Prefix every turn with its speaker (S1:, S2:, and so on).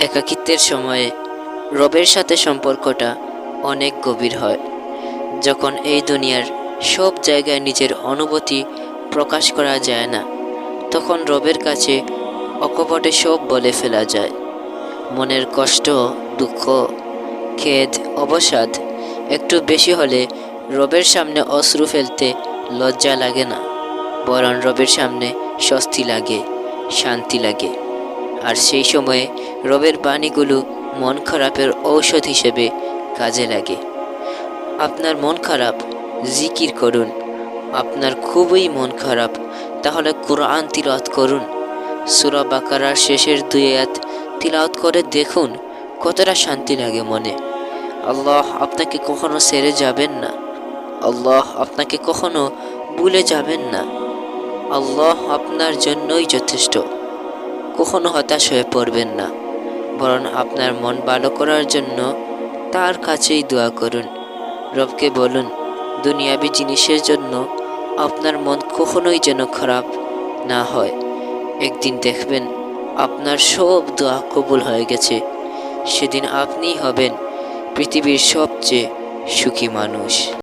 S1: একাকিত্বের সময়ে রবের সাথে সম্পর্কটা অনেক গভীর হয়। যখন এই দুনিয়ার সব জায়গায় নিজের অনুভূতি প্রকাশ করা যায় না, তখন রবের কাছে অকপটে সব বলে ফেলা যায়। মনের কষ্ট, দুঃখ, খেদ, অবসাদ একটু বেশি হলে রবের সামনে অশ্রু ফেলতে লজ্জা লাগে না, বরং রবের সামনে স্বস্তি লাগে, শান্তি লাগে। আর সেই সময়ে রবের বাণীগুলো মন খারাপের ঔষধ হিসেবে কাজে লাগে। আপনার মন খারাপ, জিকির করুন। আপনার খুবই মন খারাপ, তাহলে কোরআন তিলাওয়াত করুন। সুরা বাকারার শেষের দুই আয়াত তিলাওয়াত করে দেখুন, কতটা শান্তি লাগে মনে। আল্লাহ আপনাকে কখনো সেরে যাবেন না। আল্লাহ আপনাকে কখনো ভুলে যাবেন না। আল্লাহ আপনার জন্যই যথেষ্ট। কখনো হতাশ হয়ে পড়বেন না। বরং আপনার মন ভালো করার জন্য তার কাছেই দোয়া করুন। রবকে বলুন, দুনিয়াবি জিনিসের জন্য আপনার মন কখনোই যেন খারাপ না হয়। একদিন দেখবেন আপনার সব দোয়া কবুল হয়ে গেছে। সেদিন আপনিই হবেন পৃথিবীর সবচেয়ে সুখী মানুষ।